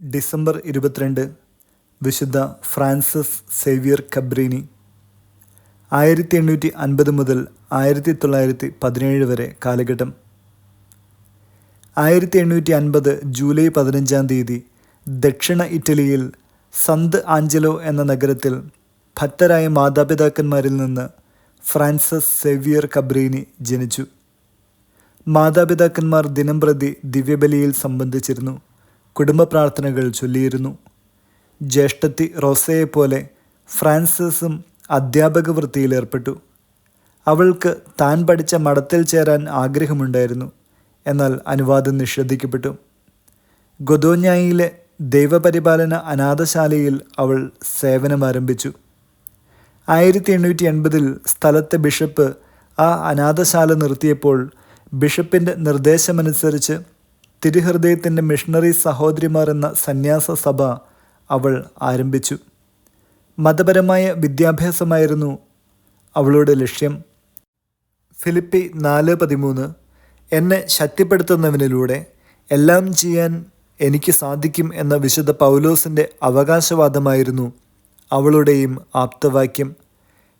December ഇരുപത്തിരണ്ട് വിശുദ്ധ Francis Xavier Cabrini. ആയിരത്തി എണ്ണൂറ്റി അൻപത് മുതൽ ആയിരത്തി തൊള്ളായിരത്തി പതിനേഴ് വരെ കാലഘട്ടം. ആയിരത്തി എണ്ണൂറ്റി അൻപത് ജൂലൈ പതിനഞ്ചാം തീയതി ദക്ഷിണ ഇറ്റലിയിൽ സന്ത് ആഞ്ചലോ എന്ന നഗരത്തിൽ ഭക്തരായ മാതാപിതാക്കന്മാരിൽ നിന്ന് ഫ്രാൻസിസ് സേവിയർ കബ്രീനി ജനിച്ചു. മാതാപിതാക്കന്മാർ ദിനംപ്രതി ദിവ്യബലിയിൽ സംബന്ധിച്ചിരുന്നു. കുടുംബ പ്രാർത്ഥനകൾ ചൊല്ലിയിരുന്നു. ജ്യേഷ്ഠത്തി റോസയെപ്പോലെ ഫ്രാൻസിസും അധ്യാപക വൃത്തിയിലേർപ്പെട്ടു അവൾക്ക് താൻ പഠിച്ച മഠത്തിൽ ചേരാൻ ആഗ്രഹമുണ്ടായിരുന്നു. എന്നാൽ അനുവാദം നിഷേധിക്കപ്പെട്ടു. ഗൊദോഞ്ഞായിലെ ദൈവപരിപാലന അനാഥശാലയിൽ അവൾ സേവനം ആരംഭിച്ചു. ആയിരത്തി എണ്ണൂറ്റി എൺപതിൽ സ്ഥലത്തെ ബിഷപ്പ് ആ അനാഥശാല നിർത്തിയപ്പോൾ ബിഷപ്പിന്റെ നിർദ്ദേശമനുസരിച്ച് തിരുഹൃദയത്തിന്റെ മിഷണറി സഹോദരിമാർ എന്ന സന്യാസ സഭ അവൾ ആരംഭിച്ചു. മതപരമായ വിദ്യാഭ്യാസമായിരുന്നു അവളുടെ ലക്ഷ്യം. ഫിലിപ്പി നാല് പതിമൂന്ന് എന്നെ ശക്തിപ്പെടുത്തുന്നവനിലൂടെ എല്ലാം ചെയ്യാൻ എനിക്ക് സാധിക്കും എന്ന വിശുദ്ധ പൗലോസിന്റെ അവകാശവാദമായിരുന്നു അവളുടെയും ആപ്തവാക്യം.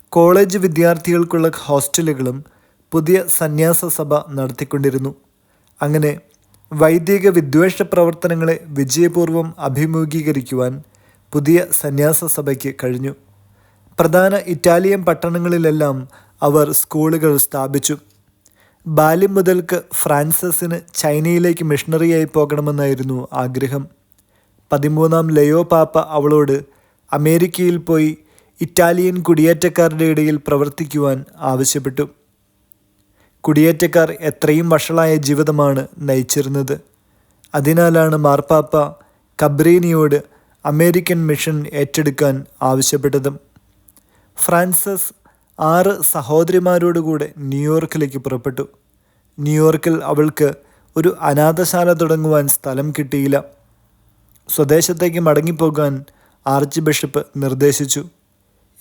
കോളേജ് വിദ്യാർത്ഥികൾക്കുള്ള ഹോസ്റ്റലുകളും പുതിയ സന്യാസ സഭ നടത്തിക്കൊണ്ടിരുന്നു. അങ്ങനെ വൈദിക വിദ്വേഷ പ്രവർത്തനങ്ങളെ വിജയപൂർവം അഭിമുഖീകരിക്കുവാൻ പുതിയ സന്യാസ സഭയ്ക്ക് കഴിഞ്ഞു. പ്രധാന ഇറ്റാലിയൻ പട്ടണങ്ങളിലെല്ലാം അവർ സ്കൂളുകൾ സ്ഥാപിച്ചു. ബാല്യം മുതൽക്ക് ഫ്രാൻസിസിന് ചൈനയിലേക്ക് മിഷണറിയായി പോകണമെന്നായിരുന്നു ആഗ്രഹം. പതിമൂന്നാം ലയോ പാപ്പ അവളോട് അമേരിക്കയിൽ പോയി ഇറ്റാലിയൻ കുടിയേറ്റക്കാരുടെ ഇടയിൽ പ്രവർത്തിക്കുവാൻ ആവശ്യപ്പെട്ടു. കുടിയേറ്റക്കാർ എത്രയും വഷളായ ജീവിതമാണ് നയിച്ചിരുന്നത്. അതിനാലാണ് മാർപ്പാപ്പ കബ്രീനിയോട് അമേരിക്കൻ മിഷൻ ഏറ്റെടുക്കാൻ ആവശ്യപ്പെട്ടതും. ഫ്രാൻസിസ് ആറ് സഹോദരിമാരോടുകൂടെ ന്യൂയോർക്കിലേക്ക് പുറപ്പെട്ടു. ന്യൂയോർക്കിൽ അവൾക്ക് ഒരു അനാഥശാല തുടങ്ങുവാൻ സ്ഥലം കിട്ടിയില്ല. സ്വദേശത്തേക്ക് മടങ്ങിപ്പോകാൻ ആർച്ച് ബിഷപ്പ് നിർദ്ദേശിച്ചു.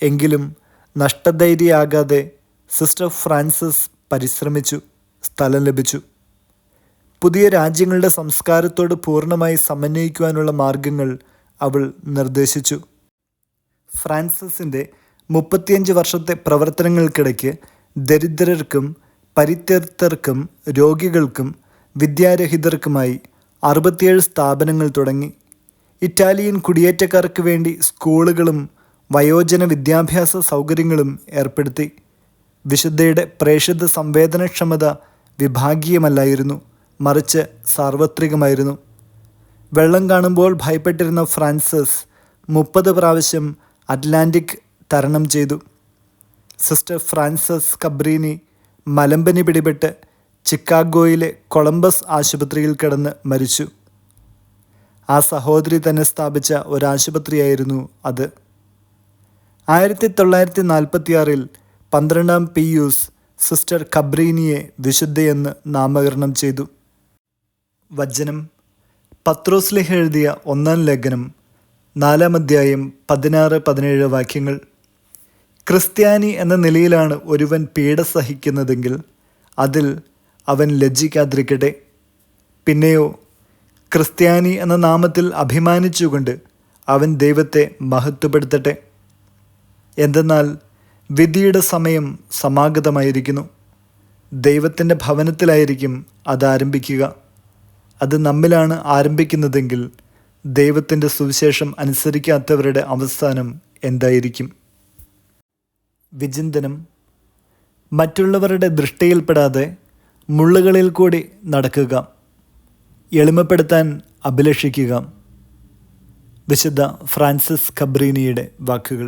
എങ്കിലും നഷ്ടധൈര്യയാകാതെ സിസ്റ്റർ ഫ്രാൻസിസ് പരിശ്രമിച്ചു സ്ഥലം ലഭിച്ചു. പുതിയ രാജ്യങ്ങളുടെ സംസ്കാരത്തോട് പൂർണമായി സമന്വയിക്കുവാനുള്ള മാർഗങ്ങൾ അവൾ നിർദ്ദേശിച്ചു. ഫ്രാൻസിസിന്റെ മുപ്പത്തിയഞ്ച് വർഷത്തെ പ്രവർത്തനങ്ങൾക്കിടയ്ക്ക് ദരിദ്രർക്കും പരിത്യർത്തർക്കും രോഗികൾക്കും വിദ്യാരഹിതർക്കുമായി അറുപത്തിയേഴ് സ്ഥാപനങ്ങൾ തുടങ്ങി. ഇറ്റാലിയൻ കുടിയേറ്റക്കാർക്ക് വേണ്ടി സ്കൂളുകളും വയോജന വിദ്യാഭ്യാസ സൗകര്യങ്ങളും ഏർപ്പെടുത്തി. വിശുദ്ധയുടെ പ്രേഷിത സംവേദനക്ഷമത വിഭാഗീയമല്ലായിരുന്നു മറിച്ച് സാർവത്രികമായിരുന്നു. വെള്ളം കാണുമ്പോൾ ഭയപ്പെട്ടിരുന്ന ഫ്രാൻസിസ് മുപ്പത് പ്രാവശ്യം അറ്റ്ലാന്റിക് തരണം ചെയ്തു. സിസ്റ്റർ ഫ്രാൻസിസ് കബ്രീനി മലമ്പനി പിടിപെട്ട് ചിക്കാഗോയിലെ കൊളംബസ് ആശുപത്രിയിൽ കിടന്ന് മരിച്ചു. ആ സഹോദരി തന്നെ സ്ഥാപിച്ച ഒരാശുപത്രിയായിരുന്നു അത്. ആയിരത്തി തൊള്ളായിരത്തി നാൽപ്പത്തിയാറിൽ പന്ത്രണ്ടാം പിയൂസ് സിസ്റ്റർ കബ്രീനിയെ വിശുദ്ധയെന്ന് നാമകരണം ചെയ്തു. വചനം. പത്രോസ്ലിഹ എഴുതിയ ഒന്നാം ലേഖനം നാലാം അധ്യായം പതിനാറ് പതിനേഴ് വാക്യങ്ങൾ. ക്രിസ്ത്യാനി എന്ന നിലയിലാണ് ഒരുവൻ പീഡ സഹിക്കുന്നതെങ്കിൽ അതിൽ അവൻ ലജ്ജിക്കാതിരിക്കട്ടെ. പിന്നെയോ ക്രിസ്ത്യാനി എന്ന നാമത്തിൽ അഭിമാനിച്ചുകൊണ്ട് അവൻ ദൈവത്തെ മഹത്വപ്പെടുത്തട്ടെ. എന്തെന്നാൽ വിധിയുടെ സമയം സമാഗതമായിരിക്കുന്നു. ദൈവത്തിന്റെ ഭവനത്തിലായിരിക്കും അത് ആരംഭിക്കുക. അത് നമ്മിലാണ് ആരംഭിക്കുന്നതെങ്കിൽ ദൈവത്തിന്റെ സുവിശേഷം അനുസരിക്കാത്തവരുടെ അവസാനം എന്തായിരിക്കും? വിചിന്തനം. മറ്റുള്ളവരുടെ ദൃഷ്ടിയിൽപ്പെടാതെ മുള്ളുകളിൽ കൂടി നടക്കുക. എളിമപ്പെടുത്താൻ അഭിലഷിക്കുക. വിശുദ്ധ ഫ്രാൻസിസ് കബ്രീനിയുടെ വാക്കുകൾ.